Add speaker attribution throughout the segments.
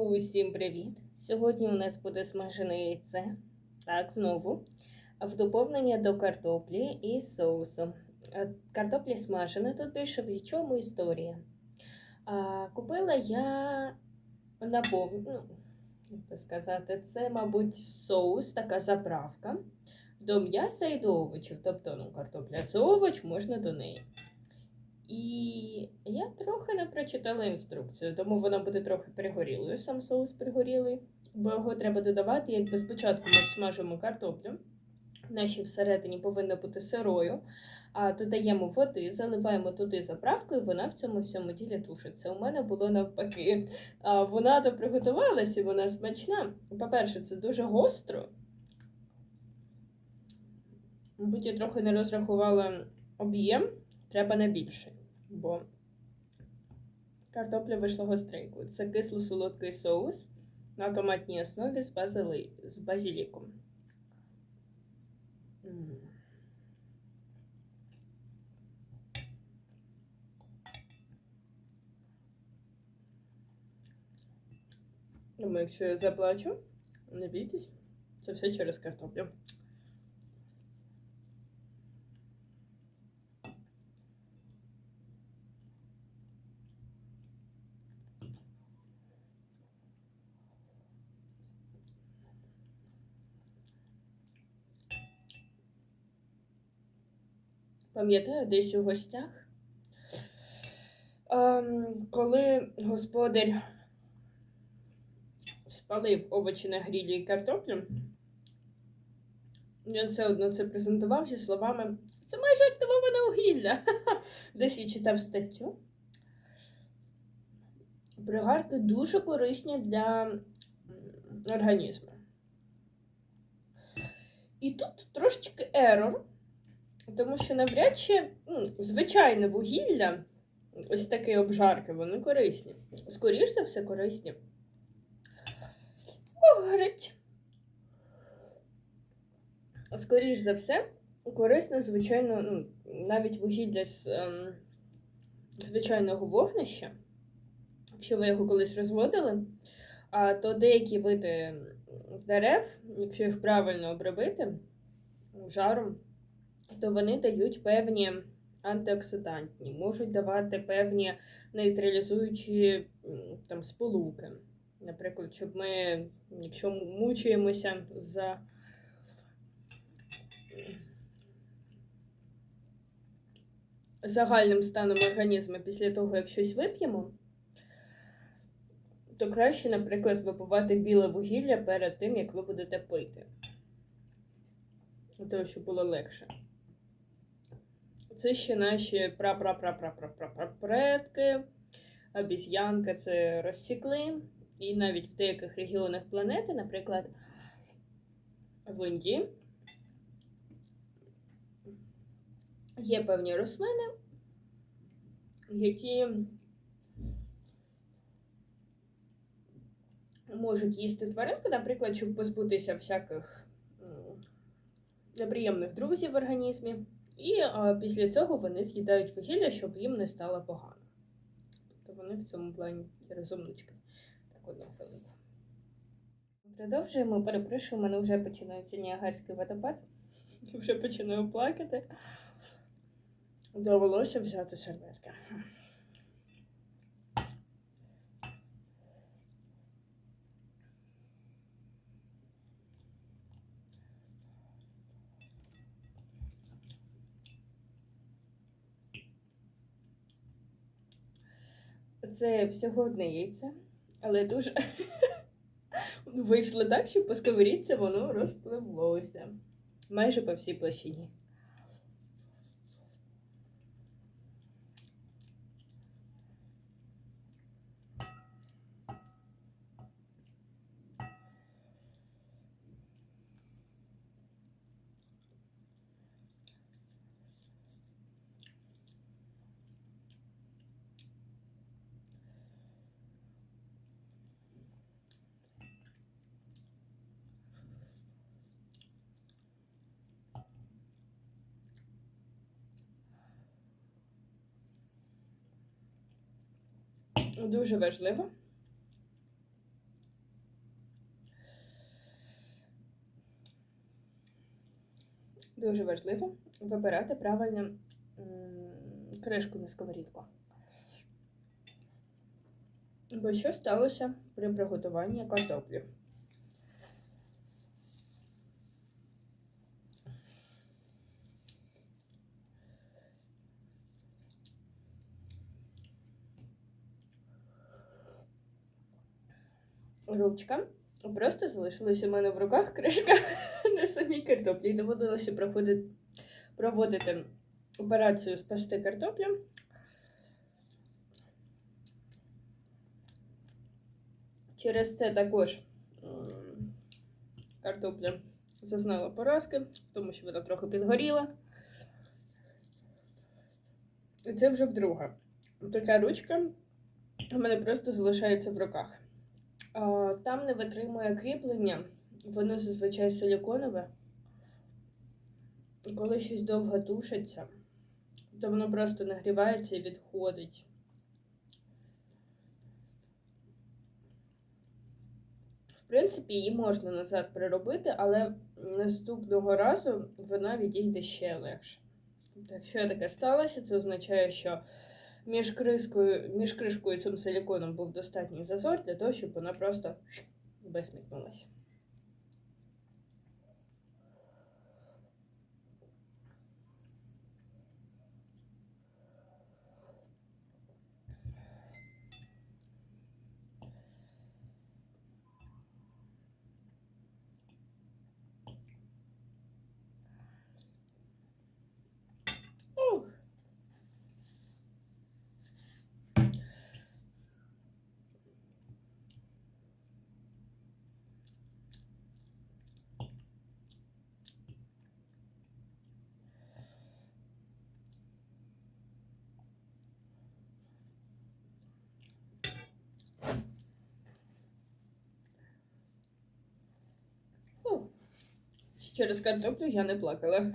Speaker 1: Усім привіт! Сьогодні у нас буде смажене яйце. Так, знову. В доповнення до картоплі і соусу. Е, Картопля смажена, тут більше в чому історія. А, купила я напов... ну, як сказати, це, мабуть, соус, така заправка до м'яса і до овочів. Тобто, ну, картопля це овоч, можна до неї. І я трохи не прочитала інструкцію, тому вона буде трохи перегорілою. Сам соус перегорілий, бо його треба додавати, якби спочатку ми смажимо картоплю. Наші всередині повинна бути сирою, а додаємо води, заливаємо туди заправкою, вона в цьому всьому ділі тушиться. У мене було навпаки. А вона то приготувалася, і вона смачна. По-перше, це дуже гостро. Мабуть, я трохи не розрахувала об'єм, треба не більше, бо картопля вийшла гостренькою. Це кисло-солодкий соус на томатній основі з, базили... з базиліком. Думаю, якщо я заплачу, не бійтесь, це все через картоплю. Пам'ятаю, десь у гостях, ем, коли господар спалив овочі на грілі і картоплю, він все одно це презентував зі словами це майже активоване вугілля. Десь я читав статтю. Пригарки дуже корисні для організму. І тут трошечки ерор. Тому що навряд чи ну, звичайне вугілля, ось такі обжарки, вони корисні. Скоріше за все, корисні. О, горить. Скоріше за все, корисне, звичайно, ну, навіть вугілля з ем, звичайного вогнища, якщо ви його колись розводили, а, то деякі види дерев, якщо їх правильно обробити жаром, то вони дають певні антиоксидантні, можуть давати певні нейтралізуючі там, сполуки. Наприклад, щоб ми, якщо мучаємося за загальним станом організму після того, як щось вип'ємо, то краще, наприклад, випивати біле вугілля перед тим, як ви будете пити. Для того, щоб було легше. Це ще наші пра-пра-пра-пра-пра-пра-предки. Обіз'янка це розсікли. І навіть в деяких регіонах планети, наприклад, в Індії, є певні рослини, які можуть їсти тваринки, наприклад, щоб позбутися всяких неприємних друзів в організмі. І а, після цього вони з'їдають вугілля, щоб їм не стало погано. Тобто вони в цьому плані розумнички. Так, одну хвилинку. Продовжуємо, перепрошую, у мене вже починається Ніагарський водопад. Я вже починаю плакати. Довелося взяти серветки. Це всього одне яйце, але дуже вийшло так, що по сковорідці воно розпливлося. Майже по всій площині. дуже важливо. Дуже важливо вибирати правильно кришку на сковорідку. Бо що сталося при приготуванні картоплі? Ручка просто залишилась у мене в руках кришка на самій картоплі. І доводилося проходити, проводити операцію спасти картоплю. Через це також картопля зазнала поразки, тому що вона трохи підгоріла. І це вже вдруге. Така ручка у мене просто залишається в руках. Там не витримує кріплення, воно зазвичай силіконове. Коли щось довго тушиться, то воно просто нагрівається і відходить. В принципі, її можна назад приробити, але наступного разу вона відійде ще легше. Якщо таке сталося, це означає, що між кришкою, між кришкою цим силіконом був достатній зазор для того, щоб вона просто висмікнулася. Через картоплю я не плакала.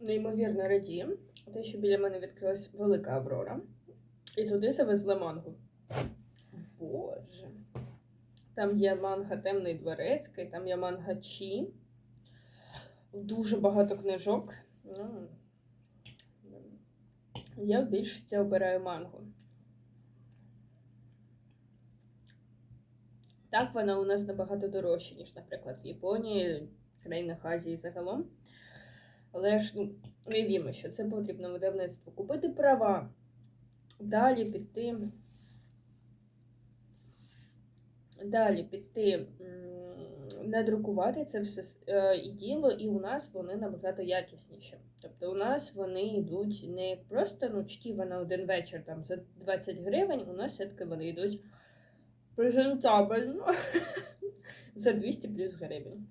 Speaker 1: Неймовірно радію, те, що біля мене відкрилась велика Аврора. І туди завезли мангу. Боже. Там є манга Темний Дворецький, там є манга Чі. Дуже багато книжок. Ну, я в більшості обираю мангу. Так, вона у нас набагато дорожча, ніж, наприклад, в Японії, країнах Азії загалом. Але ж ну, уявімо, що це потрібно видавництву. Купити права, далі піти. Далі піти надрукувати це все е, і діло, і у нас вони набагато якісніші. Тобто у нас вони йдуть не просто ну, чтіва на один вечір там за 20 гривень, у нас все-таки вони йдуть презентабельно за 200 плюс гривень.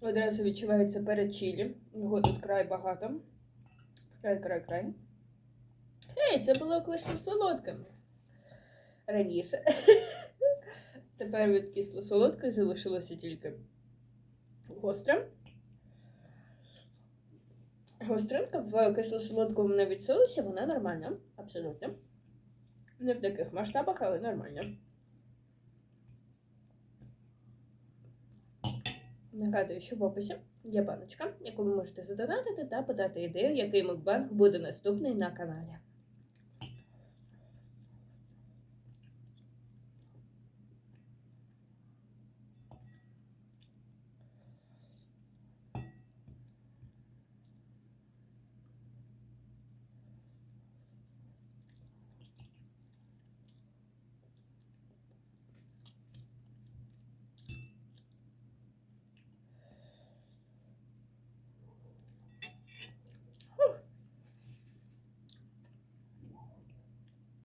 Speaker 1: Одразу відчувається перед чилі. Його тут край багато. Край, край, край. Хей, це було кисло солодке. Раніше. Тепер від кисло солодке залишилося тільки гостре. Гостринка в кисло-солодкому навіть соусі, вона нормальна, абсолютно. Не в таких масштабах, але нормально. Нагадую, що в описі є баночка, яку ви можете задонатити та подати ідею, який мукбанк буде наступний на каналі.